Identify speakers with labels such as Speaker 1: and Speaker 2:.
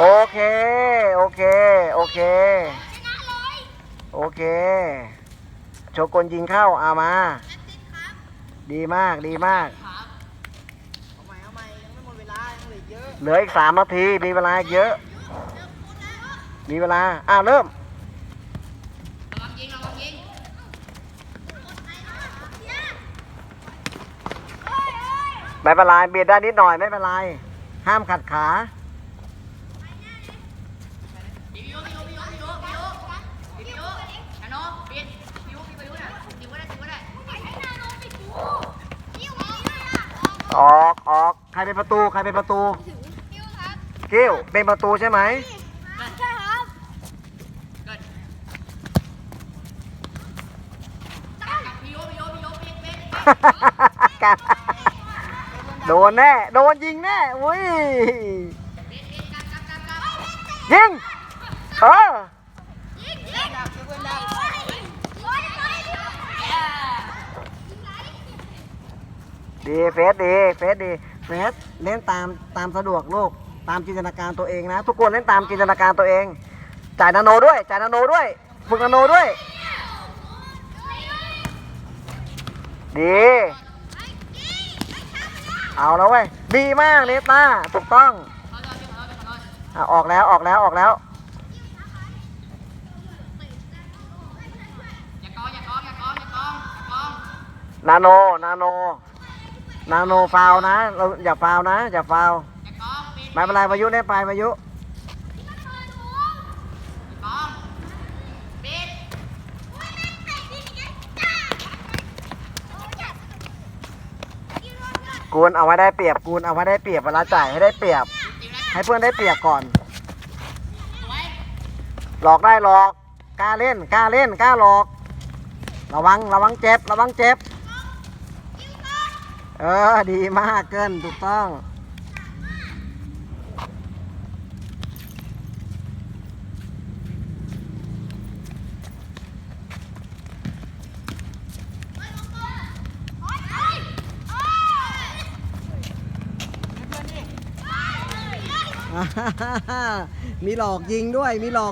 Speaker 1: โอเค โอเค โอเค โอเค โชกลยิงเข้าเอามา ดีมาก ดีมาก
Speaker 2: เอาใหม่เอาใหม่ยังไม่หมดเวลายังเหลือเยอะ
Speaker 1: เหลืออีกสามนาที มีเวลาเยอะ มีเวลา อ้าวเริ่มไม่เป็นไรเบียดได้นิดหน่อยไม่เป็นไร ห้ามขัดขา
Speaker 2: พี่วิวพี่วิวพี่วิวพี่วิวพี่วิวพี่วิวชนะปิดพี่วิวพี่วิวน่ะจิวก็ได้จิวก็ได้
Speaker 1: ออกออกใครเป็นประตูใครเป็นประตู
Speaker 3: คิวครับ
Speaker 1: กิ้วเป็นประตูใช่ไหม
Speaker 3: ใช่ครับ
Speaker 2: เกิดกับพี่วิวพี่วิวพี่วิวปิดปิด
Speaker 1: กันโดนแน่ โดนยิงแน่ อุ้ย
Speaker 2: ปิดปิดกลับกลับกลับกลับ
Speaker 1: ยิงเออ
Speaker 3: ยิงยิงดักช่วยเพื่อนดักโอ้ยโอ้ยโอ้ย
Speaker 1: ดีเฟสดีเฟสดีเฟสเล่นตามตามสะดวกลูกตามจินตนาการตัวเองนะ ทุกคนเล่นตามจินตนาการตัวเอง จ่ายนาโนด้วย จ่ายนาโนด้วยฝึกนาโนด้วย ดี เอาแล้วเว้ยดีมากเนต้าถูกต้อง
Speaker 2: ขอโทษพี่ขอโทษพี่ขอโทษ
Speaker 1: อะออกแล้วออกแล้วออกแล้ว
Speaker 2: อย่ากองอย่ากองอย่ากองอย่ากองอย่ากอง
Speaker 1: นาโน นาโน นาโนฟาวนะ เราอย่าฟาวนะ อย่าฟาวไม่เป็นไรพายุเล่นไปพายุ
Speaker 2: กู
Speaker 1: นเอาไว้ได้เปรียบกูนเอาไว้ได้เปรียบเวลาจ่ายให้ได้เปรียบ ให้เพื่อนได้เปรียบก่อน หลอกได้หลอกกล้าเล่นกล้าเล่นกล้าหลอก ระวังระวังเจ็บระวังเจ็บ เออ ดีมากเกินถูกต้อง มีหลอกยิงด้วย มีหลอก